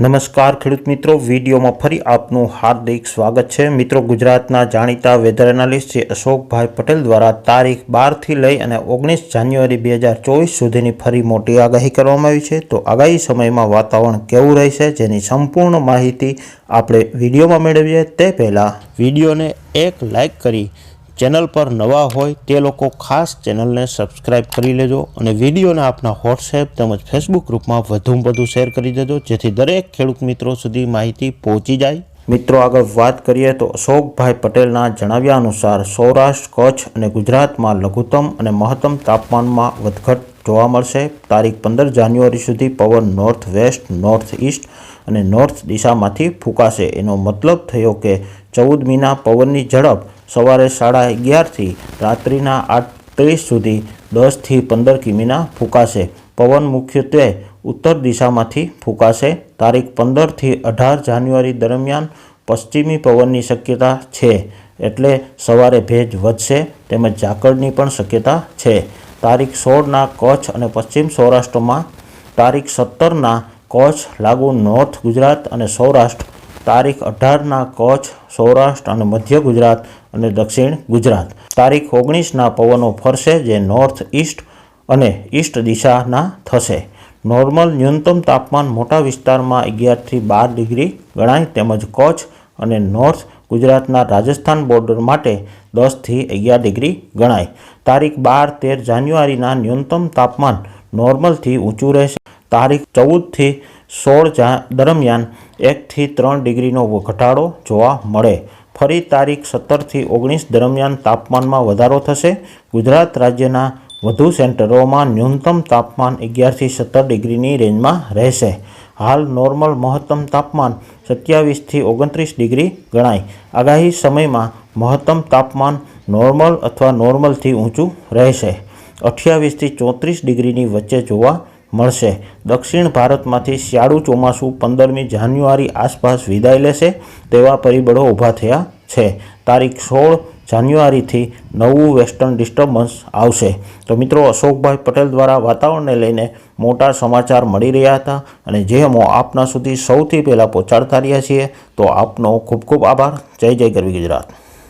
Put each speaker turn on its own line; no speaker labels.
નમસ્કાર ખેડૂત મિત્રો, વિડીયોમાં ફરી આપનું હાર્દિક સ્વાગત છે. મિત્રો, ગુજરાતના જાણીતા વેધર એનાલિસ્ટ શ્રી અશોકભાઈ પટેલ દ્વારા તારીખ બારથી લઈ અને ઓગણીસ જાન્યુઆરી બે હજાર ચોવીસ સુધીની ફરી મોટી આગાહી કરવામાં આવી છે. તો આગાહી સમયમાં વાતાવરણ કેવું રહેશે જેની સંપૂર્ણ માહિતી આપણે વિડીયોમાં મેળવીએ. તે પહેલાં વિડીયોને એક લાઈક કરી ચેનલ પર નવા હોય તે લોકો ખાસ ચેનલને સબસ્ક્રાઇબ કરી લેજો અને વિડીયોને આપના વોટ્સએપ તેમજ ફેસબુક ગ્રુપમાં વધુમાં વધુ શેર કરી દેજો, જેથી દરેક ખેડૂત મિત્રો સુધી માહિતી પહોંચી જાય. મિત્રો, આગળ વાત કરીએ તો અશોકભાઈ પટેલના જણાવ્યા અનુસાર સૌરાષ્ટ્ર, કચ્છ અને ગુજરાતમાં લઘુત્તમ અને મહત્તમ તાપમાનમાં વધઘટ જોવા મળશે. તારીખ પંદર જાન્યુઆરી સુધી પવન નોર્થ વેસ્ટ નોર્થ ઇસ્ટ અને નોર્થ દિશામાંથી ફૂંકાશે. એનો મતલબ થયો કે ચૌદ મીના પવનની ઝડપ સવારે સાડા અગિયારથી રાત્રિના આઠ ત્રીસ સુધી દસથી પંદર કિમીના ફૂંકાશે. પવન મુખ્યત્વે ઉત્તર દિશામાંથી ફૂંકાશે. તારીખ પંદરથી અઢાર જાન્યુઆરી દરમિયાન પશ્ચિમી પવનની શક્યતા છે, એટલે સવારે ભેજ વધશે તેમજ ઝાકળની પણ શક્યતા છે. તારીખ સોળના કચ્છ અને પશ્ચિમ સૌરાષ્ટ્રમાં તારીખ સત્તરના કચ્છ લાગુ નોર્થ ગુજરાત અને સૌરાષ્ટ્ર તારીખ અઢારના કચ્છ, સૌરાષ્ટ્ર અને મધ્ય ગુજરાત અને દક્ષિણ ગુજરાત. તારીખ ઓગણીસના પવનો ફરશે જે નોર્થ ઈસ્ટ અને ઈસ્ટ દિશાના થશે. નોર્મલ ન્યૂનતમ તાપમાન મોટા વિસ્તારમાં અગિયારથી બાર ડિગ્રી ગણાય તેમજ કચ્છ અને નોર્થ ગુજરાતના રાજસ્થાન બોર્ડર માટે દસથી અગિયાર ડિગ્રી ગણાય. તારીખ બાર તેર જાન્યુઆરીના ન્યૂનતમ તાપમાન નોર્મલથી ઊંચું રહેશે. તારીખ ચૌદથી સોળ જા, દરમિયાન એકથી ત્રણ ડિગ્રીનો ઘટાડો જોવા મળે. ફરી તારીખ સત્તરથી ઓગણીસ દરમિયાન તાપમાનમાં વધારો થશે. ગુજરાત રાજ્યના વધુ સેન્ટરોમાં ન્યૂનતમ તાપમાન અગિયારથી સત્તર ડિગ્રીની રેન્જમાં રહેશે. હાલ નોર્મલ મહત્તમ તાપમાન સત્યાવીસથી ઓગણત્રીસ ડિગ્રી ગણાય. આગાહી સમયમાં મહત્તમ તાપમાન નોર્મલ અથવા નોર્મલથી ઊંચું રહેશે. અઠ્યાવીસથી ચોત્રીસ ડિગ્રીની વચ્ચે જોવા મળશે. દક્ષિણ ભારતમાંથી શિયાળુ ચોમાસું પંદરમી જાન્યુઆરી આસપાસ વિદાય લેશે તેવા પરિબળો ઊભા થયા છે. તારીખ સોળ જાન્યુઆરીથી નવું વેસ્ટર્ન ડિસ્ટર્બન્સ આવશે. તો મિત્રો, અશોકભાઈ પટેલ દ્વારા વાતાવરણને લઈને મોટા સમાચાર મળી રહ્યા હતા અને જે અમે આપના સુધી સૌથી પહેલાં પહોંચાડતા રહ્યા છીએ, તો આપનો ખૂબ ખૂબ આભાર. જય જય ગરવી ગુજરાત.